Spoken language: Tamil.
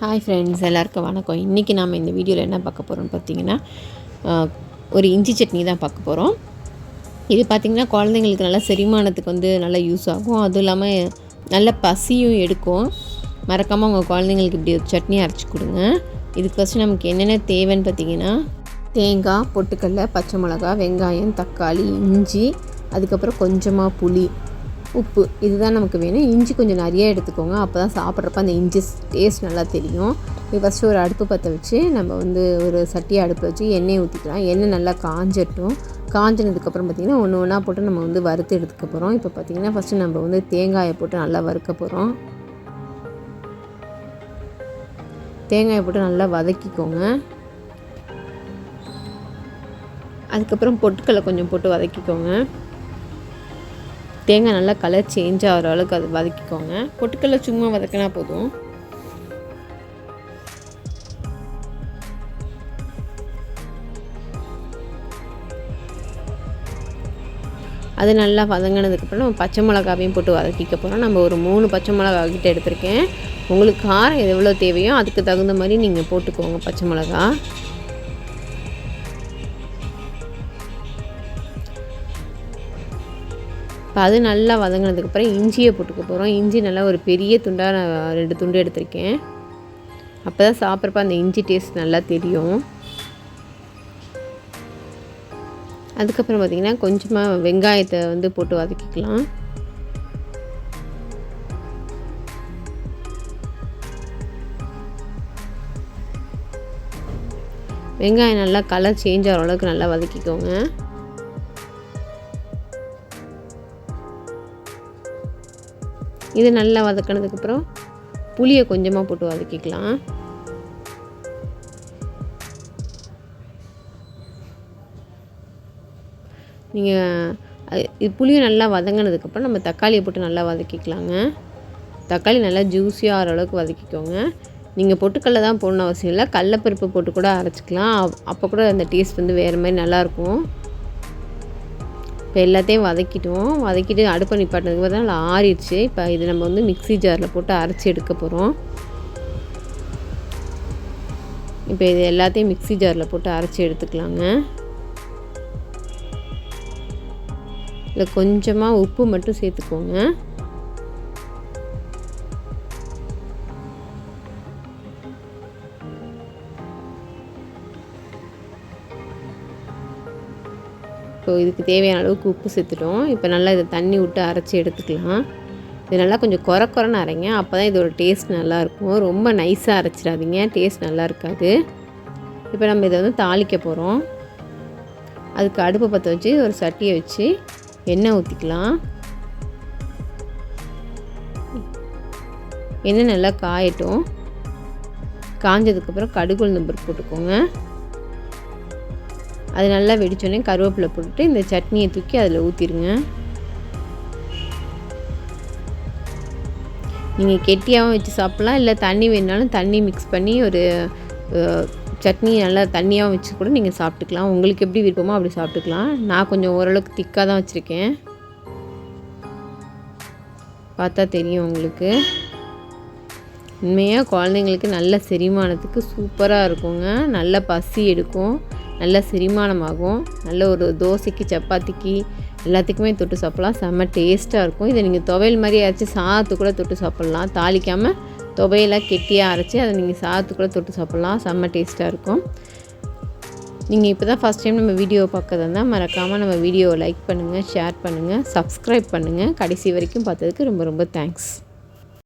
ஹாய் ஃப்ரெண்ட்ஸ் எல்லாருக்கும் வணக்கம். இன்றைக்கி நாம் இந்த வீடியோவில் என்ன பார்க்க போகிறோம்னு பார்த்தீங்கன்னா ஒரு இஞ்சி சட்னி தான் பார்க்க போகிறோம் இது பார்த்திங்கன்னா குழந்தைங்களுக்கு நல்லா செரிமானத்துக்கு வந்து நல்லா யூஸ் ஆகும். அதுவும் இல்லாமல் நல்ல பசியும் எடுக்கும். மறக்காமல் உங்கள் குழந்தைங்களுக்கு இப்படி ஒரு சட்னி அரைச்சி கொடுங்க. இதுக்கு ஃபஸ்ட்டு நமக்கு என்னென்ன தேவைன்னு பார்த்தீங்கன்னா தேங்காய் பொட்டுக்கடலை பச்சை மிளகா வெங்காயம் தக்காளி இஞ்சி அதுக்கப்புறம் கொஞ்சமாக புளி. உப்பு. இதுதான் நமக்கு வேணும். இஞ்சி கொஞ்சம் நிறைய எடுத்துக்கோங்க. அப்போ தான் சாப்பிட்றப்ப அந்த இஞ்சி டேஸ்ட் நல்லா தெரியும். ஃபஸ்ட்டு ஒரு அடுப்பு பற்ற வச்சு நம்ம வந்து ஒரு சட்டியை அடுப்பு வச்சு எண்ணெய் ஊற்றிக்கலாம் எண்ணெய் நல்லா காஞ்சட்டும். காஞ்சினதுக்கப்புறம் பார்த்திங்கன்னா ஒன்று ஒன்றா போட்டு நம்ம வந்து வறுத்து எடுத்துக்க போகிறோம் இப்போ பார்த்திங்கன்னா ஃபஸ்ட்டு நம்ம வந்து தேங்காயை போட்டு நல்லா வறுக்க போகிறோம் தேங்காயை போட்டு நல்லா வதக்கிக்கோங்க. அதுக்கப்புறம் பொட்டுக்கடலை கொஞ்சம் போட்டு வதக்கிக்கோங்க. தேங்காய் நல்லா கலர் சேஞ்ச் ஆகிற அளவுக்கு அது வதக்கிக்கோங்க. பொட்டுக்கடலை சும்மா வதக்கினா போதும். அது நல்லா வதங்கினதுக்கப்புறம் நம்ம பச்சை மிளகாவையும் போட்டு வதக்கிக்க போகிறோம் நம்ம ஒரு மூணு பச்சை மிளகா கிட்ட எடுத்திருக்கேன். உங்களுக்கு காரம் எவ்வளோ தேவையோ அதுக்கு தகுந்த மாதிரி நீங்கள் போட்டுக்கோங்க பச்சை மிளகா. இப்போ அது நல்லா வதங்கினதுக்கப்புறம் இஞ்சியை போட்டுக்க போகிறோம் இஞ்சி நல்லா ஒரு பெரிய துண்டாக நான் ரெண்டு துண்டு எடுத்திருக்கேன். அப்போ தான் சாப்பிட்றப்ப அந்த இஞ்சி டேஸ்ட் நல்லா தெரியும். அதுக்கப்புறம் பார்த்திங்கன்னா கொஞ்சமாக வெங்காயத்தை வந்து போட்டு வதக்கிக்கலாம். வெங்காயம் நல்லா கலர் சேஞ்ச் ஆகிற அளவுக்கு நல்லா வதக்கிக்கோங்க. இது நல்லா வதக்கினதுக்கப்புறம் புளியை கொஞ்சமாக போட்டு வதக்கிக்கலாம். நீங்கள் இது புளியை நல்லா வதங்கினதுக்கப்புறம் நம்ம தக்காளியை போட்டு நல்லா வதக்கிக்கலாங்க. தக்காளி நல்லா ஜூஸியாக ஆகிற அளவுக்கு வதக்கிக்கோங்க. நீங்கள் பொட்டுக்கடலை தான் போடணும் அவசியம் இல்லை. கடலப்பருப்பு போட்டு கூட அரைச்சிக்கலாம். அப்போ கூட அந்த டேஸ்ட் வந்து வேறு மாதிரி நல்லாயிருக்கும் இப்போ எல்லாத்தையும் வதக்கிட்டோம் வதக்கிட்டு அடுப்பை நிப்பாட்டினதுக்கு பார்த்தா நல்லா ஆறிடுச்சு. இப்போ இது நம்ம வந்து மிக்ஸி ஜாரில் போட்டு அரைச்சி எடுக்க போகிறோம் இப்போ இது எல்லாத்தையும் மிக்ஸி ஜாரில் போட்டு அரைச்சி எடுத்துக்கலாங்க. இதில் கொஞ்சமாக உப்பு மட்டும் சேர்த்துக்கோங்க. இப்போ இதுக்கு தேவையான அளவுக்கு உப்பு சேர்த்துட்டோம். இப்போ நல்லா இதை தண்ணி விட்டு அரைச்சி எடுத்துக்கலாம். இது நல்லா கொஞ்சம் குறை குறைன்னு அரைங்க. அப்போ தான் இதோட டேஸ்ட் நல்லாயிருக்கும். ரொம்ப நைஸாக அரைச்சிடாதீங்க. டேஸ்ட் நல்லா இருக்காது. இப்போ நம்ம இதை வந்து தாளிக்க போகிறோம் அதுக்கு அடுப்பை பற்ற வச்சு ஒரு சட்டியை வச்சு எண்ணெய் ஊற்றிக்கலாம் எண்ணெய் நல்லா காயட்டும். காஞ்சதுக்கப்புறம் கடுகு உளுந்தம் போட்டுக்கோங்க. அது நல்லா வெடித்தோடனே கருவேப்பிலை போட்டுட்டு இந்த சட்னியை தூக்கி அதில் ஊற்றிடுங்க நீங்கள் கெட்டியாகவும் வச்சு சாப்பிட்லாம் இல்லை தண்ணி வேணுனாலும் தண்ணி மிக்ஸ் பண்ணி ஒரு சட்னி நல்லா தண்ணியாகவும் வச்சு கூட நீங்கள் சாப்பிட்டுக்கலாம். உங்களுக்கு எப்படி விருப்பமோ அப்படி சாப்பிட்டுக்கலாம். நான் கொஞ்சம் ஓரளவுக்கு திக்காக தான் வச்சுருக்கேன். பார்த்தா தெரியும் உங்களுக்கு. உண்மையாக குழந்தைங்களுக்கு நல்ல செரிமானத்துக்கு சூப்பராக இருக்குங்க. நல்ல பசி எடுக்கும். நல்ல செரிமானமாகும். நல்ல ஒரு தோசைக்கு சப்பாத்திக்கு எல்லாத்துக்குமே தொட்டு சாப்பிட்லாம். செம்ம டேஸ்ட்டாக இருக்கும். இதை நீங்கள் துவையல் மாதிரி அரைச்சி சாதத்து கூட தொட்டு சாப்பிட்லாம். தாளிக்காமல் துவையெல்லாம் கெட்டியாக அரைச்சி அதை நீங்கள் சாதத்து கூட தொட்டு சாப்பிட்லாம். செம்ம டேஸ்ட்டாக இருக்கும். நீங்கள் இப்போ தான் ஃபஸ்ட் டைம் நம்ம வீடியோ பார்க்கறதா இருந்தால் மறக்காமல் நம்ம வீடியோவை லைக் பண்ணுங்கள் ஷேர் பண்ணுங்கள் சப்ஸ்கிரைப் பண்ணுங்கள் கடைசி வரைக்கும் பார்த்ததுக்கு ரொம்ப ரொம்ப தேங்க்ஸ்